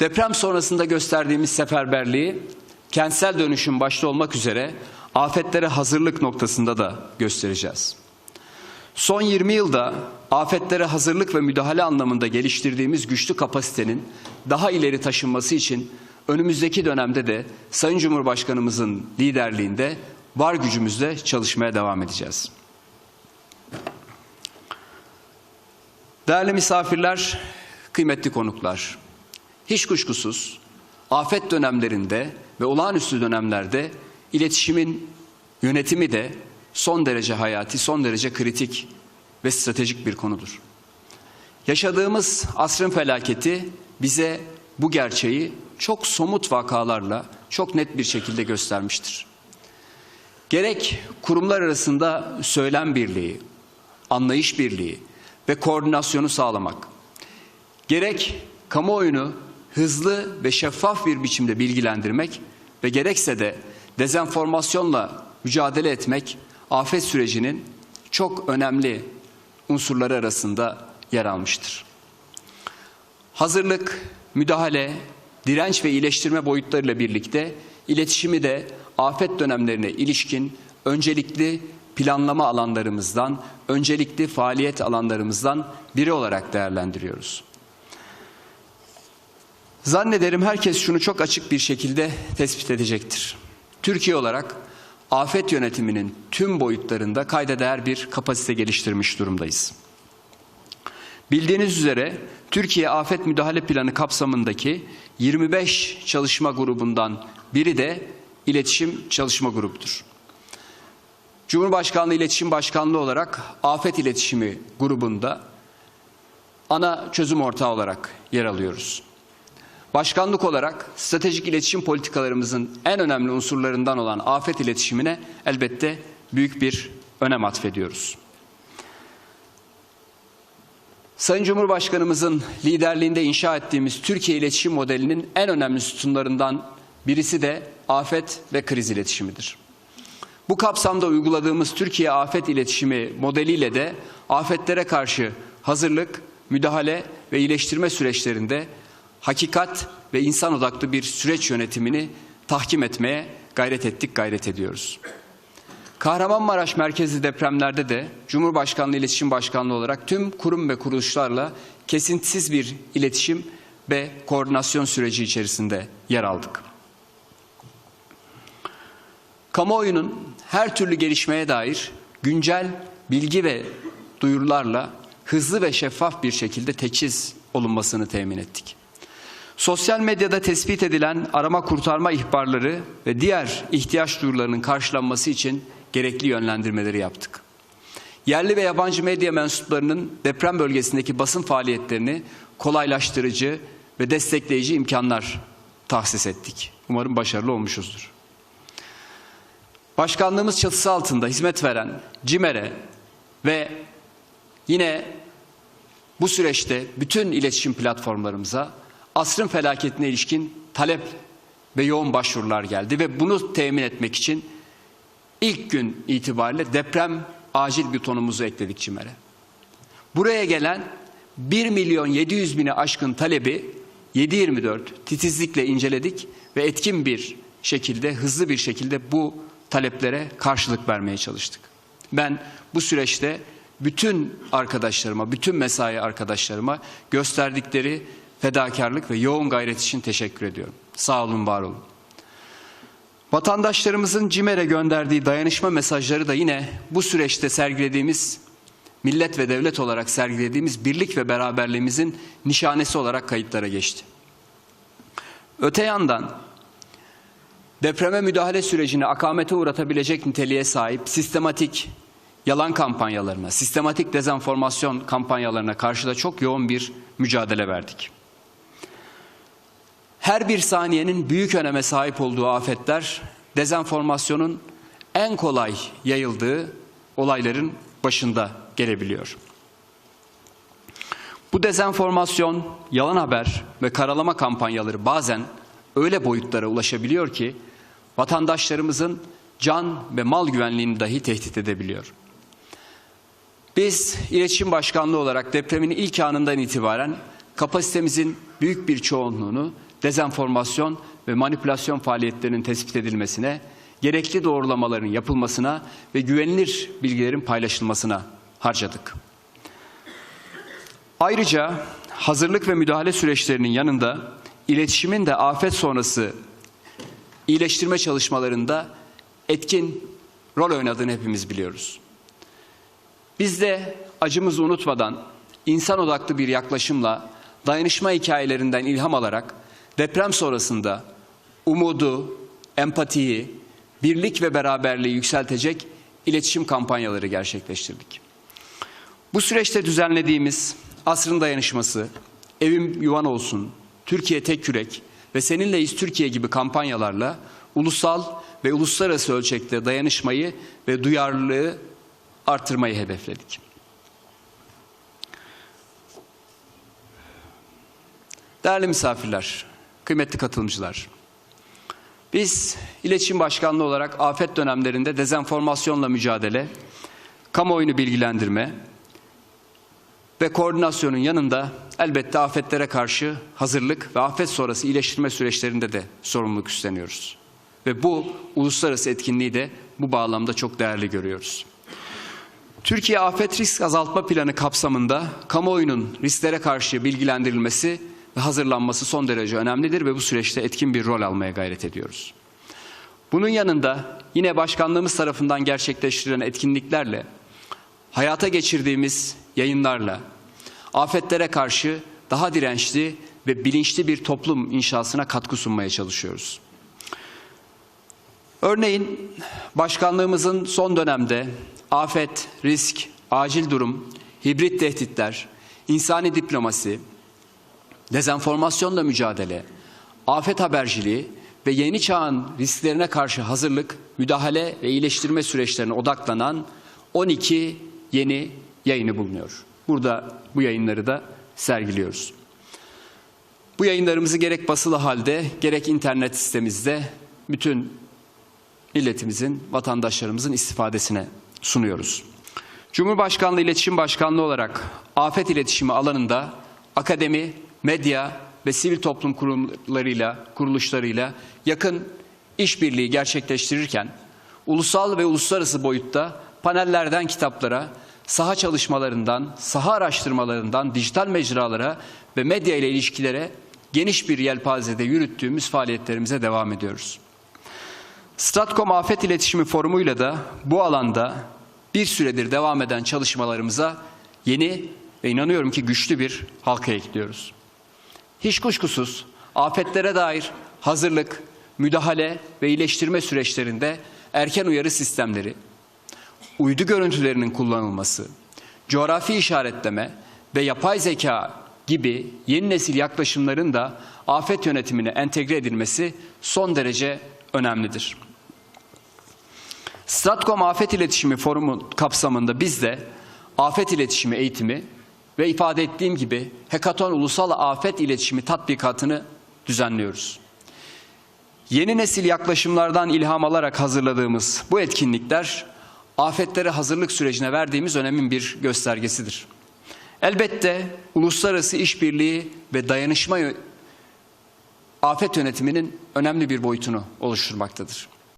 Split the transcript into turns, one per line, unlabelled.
Deprem sonrasında gösterdiğimiz seferberliği kentsel dönüşüm başta olmak üzere afetlere hazırlık noktasında da göstereceğiz. Son 20 yılda afetlere hazırlık ve müdahale anlamında geliştirdiğimiz güçlü kapasitenin daha ileri taşınması için önümüzdeki dönemde de Sayın Cumhurbaşkanımızın liderliğinde var gücümüzle çalışmaya devam edeceğiz. Değerli misafirler, kıymetli konuklar, hiç kuşkusuz afet dönemlerinde ve olağanüstü dönemlerde iletişimin yönetimi de son derece hayati, son derece kritik ve stratejik bir konudur. Yaşadığımız asrın felaketi bize bu gerçeği çok somut vakalarla çok net bir şekilde göstermiştir. Gerek kurumlar arasında söylem birliği, anlayış birliği ve koordinasyonu sağlamak, gerek kamuoyunu hızlı ve şeffaf bir biçimde bilgilendirmek ve gerekse de dezenformasyonla mücadele etmek afet sürecinin çok önemli unsurları arasında yer almıştır. Hazırlık, müdahale, direnç ve iyileştirme boyutlarıyla birlikte iletişimi de afet dönemlerine ilişkin öncelikli planlama alanlarımızdan, öncelikli faaliyet alanlarımızdan biri olarak değerlendiriyoruz. Zannederim herkes şunu çok açık bir şekilde tespit edecektir. Türkiye olarak afet yönetiminin tüm boyutlarında kayda değer bir kapasite geliştirmiş durumdayız. Bildiğiniz üzere Türkiye Afet Müdahale Planı kapsamındaki 25 çalışma grubundan biri de iletişim çalışma grubudur. Cumhurbaşkanlığı İletişim Başkanlığı olarak afet iletişimi grubunda ana çözüm ortağı olarak yer alıyoruz. Başkanlık olarak stratejik iletişim politikalarımızın en önemli unsurlarından olan afet iletişimine elbette büyük bir önem atfediyoruz. Sayın Cumhurbaşkanımızın liderliğinde inşa ettiğimiz Türkiye iletişim modelinin en önemli sütunlarından birisi de afet ve kriz iletişimidir. Bu kapsamda uyguladığımız Türkiye afet iletişimi modeliyle de afetlere karşı hazırlık, müdahale ve iyileştirme süreçlerinde hakikat ve insan odaklı bir süreç yönetimini tahkim etmeye gayret ettik, gayret ediyoruz. Kahramanmaraş merkezli depremlerde de Cumhurbaşkanlığı İletişim Başkanlığı olarak tüm kurum ve kuruluşlarla kesintisiz bir iletişim ve koordinasyon süreci içerisinde yer aldık. Kamuoyunun her türlü gelişmeye dair güncel bilgi ve duyurularla hızlı ve şeffaf bir şekilde teçhiz olunmasını temin ettik. Sosyal medyada tespit edilen arama kurtarma ihbarları ve diğer ihtiyaç duyurularının karşılanması için gerekli yönlendirmeleri yaptık. Yerli ve yabancı medya mensuplarının deprem bölgesindeki basın faaliyetlerini kolaylaştırıcı ve destekleyici imkanlar tahsis ettik. Umarım başarılı olmuşuzdur. Başkanlığımız çatısı altında hizmet veren CİMER'e ve yine bu süreçte bütün iletişim platformlarımıza asrın felaketine ilişkin talep ve yoğun başvurular geldi ve bunu temin etmek için ilk gün itibariyle deprem acil butonumuzu ekledik CİMER'e. Buraya gelen 1 milyon 700 bini aşkın talebi 7-24 titizlikle inceledik ve etkin bir şekilde, hızlı bir şekilde bu taleplere karşılık vermeye çalıştık. Ben bu süreçte bütün arkadaşlarıma, bütün mesai arkadaşlarıma gösterdikleri fedakarlık ve yoğun gayret için teşekkür ediyorum. Sağ olun, var olun. Vatandaşlarımızın CİMER'e gönderdiği dayanışma mesajları da yine bu süreçte sergilediğimiz millet ve devlet olarak sergilediğimiz birlik ve beraberliğimizin nişanesi olarak kayıtlara geçti. Öte yandan depreme müdahale sürecini akamete uğratabilecek niteliğe sahip sistematik yalan kampanyalarına, sistematik dezenformasyon kampanyalarına karşı da çok yoğun bir mücadele verdik. Her bir saniyenin büyük öneme sahip olduğu afetler dezenformasyonun en kolay yayıldığı olayların başında gelebiliyor. Bu dezenformasyon, yalan haber ve karalama kampanyaları bazen öyle boyutlara ulaşabiliyor ki vatandaşlarımızın can ve mal güvenliğini dahi tehdit edebiliyor. Biz İletişim Başkanlığı olarak depremin ilk anından itibaren kapasitemizin büyük bir çoğunluğunu dezenformasyon ve manipülasyon faaliyetlerinin tespit edilmesine, gerekli doğrulamaların yapılmasına ve güvenilir bilgilerin paylaşılmasına harcadık. Ayrıca hazırlık ve müdahale süreçlerinin yanında iletişimin de afet sonrası iyileştirme çalışmalarında etkin rol oynadığını hepimiz biliyoruz. Biz de acımızı unutmadan insan odaklı bir yaklaşımla dayanışma hikayelerinden ilham alarak deprem sonrasında umudu, empatiyi, birlik ve beraberliği yükseltecek iletişim kampanyaları gerçekleştirdik. Bu süreçte düzenlediğimiz Asrın Dayanışması, Evim Yuvan Olsun, Türkiye Tek Yürek ve Seninleyiz Türkiye gibi kampanyalarla ulusal ve uluslararası ölçekte dayanışmayı ve duyarlılığı artırmayı hedefledik. Değerli misafirler, kıymetli katılımcılar. Biz İletişim Başkanlığı olarak afet dönemlerinde dezenformasyonla mücadele, kamuoyunu bilgilendirme ve koordinasyonun yanında elbette afetlere karşı hazırlık ve afet sonrası iyileştirme süreçlerinde de sorumluluk üstleniyoruz. Ve bu uluslararası etkinliği de bu bağlamda çok değerli görüyoruz. Türkiye Afet Risk Azaltma Planı kapsamında kamuoyunun risklere karşı bilgilendirilmesi hazırlanması son derece önemlidir ve bu süreçte etkin bir rol almaya gayret ediyoruz. Bunun yanında yine başkanlığımız tarafından gerçekleştirilen etkinliklerle, hayata geçirdiğimiz yayınlarla, afetlere karşı daha dirençli ve bilinçli bir toplum inşasına katkı sunmaya çalışıyoruz. Örneğin başkanlığımızın son dönemde afet, risk, acil durum, hibrit tehditler, insani diplomasi, dezenformasyonla mücadele, afet haberciliği ve yeni çağın risklerine karşı hazırlık, müdahale ve iyileştirme süreçlerine odaklanan 12 yeni yayını bulunuyor. Burada bu yayınları da sergiliyoruz. Bu yayınlarımızı gerek basılı halde gerek internet sitemizde bütün milletimizin, vatandaşlarımızın istifadesine sunuyoruz. Cumhurbaşkanlığı İletişim Başkanlığı olarak afet iletişimi alanında akademi, medya ve sivil toplum kurumlarıyla, kuruluşlarıyla yakın işbirliği gerçekleştirirken ulusal ve uluslararası boyutta panellerden kitaplara, saha çalışmalarından, saha araştırmalarından dijital mecralara ve medya ile ilişkilere geniş bir yelpazede yürüttüğümüz faaliyetlerimize devam ediyoruz. Stratcom Afet İletişimi Forumu'yla da bu alanda bir süredir devam eden çalışmalarımıza yeni ve inanıyorum ki güçlü bir halka ekliyoruz. Hiç kuşkusuz afetlere dair hazırlık, müdahale ve iyileştirme süreçlerinde erken uyarı sistemleri, uydu görüntülerinin kullanılması, coğrafi işaretleme ve yapay zeka gibi yeni nesil yaklaşımların da afet yönetimine entegre edilmesi son derece önemlidir. Stratcom Afet İletişimi Forumu kapsamında biz de afet iletişimi eğitimi ve ifade ettiğim gibi Hekaton Ulusal Afet İletişimi tatbikatını düzenliyoruz. Yeni nesil yaklaşımlardan ilham alarak hazırladığımız bu etkinlikler afetlere hazırlık sürecine verdiğimiz önemin bir göstergesidir. Elbette uluslararası işbirliği ve dayanışma afet yönetiminin önemli bir boyutunu oluşturmaktadır.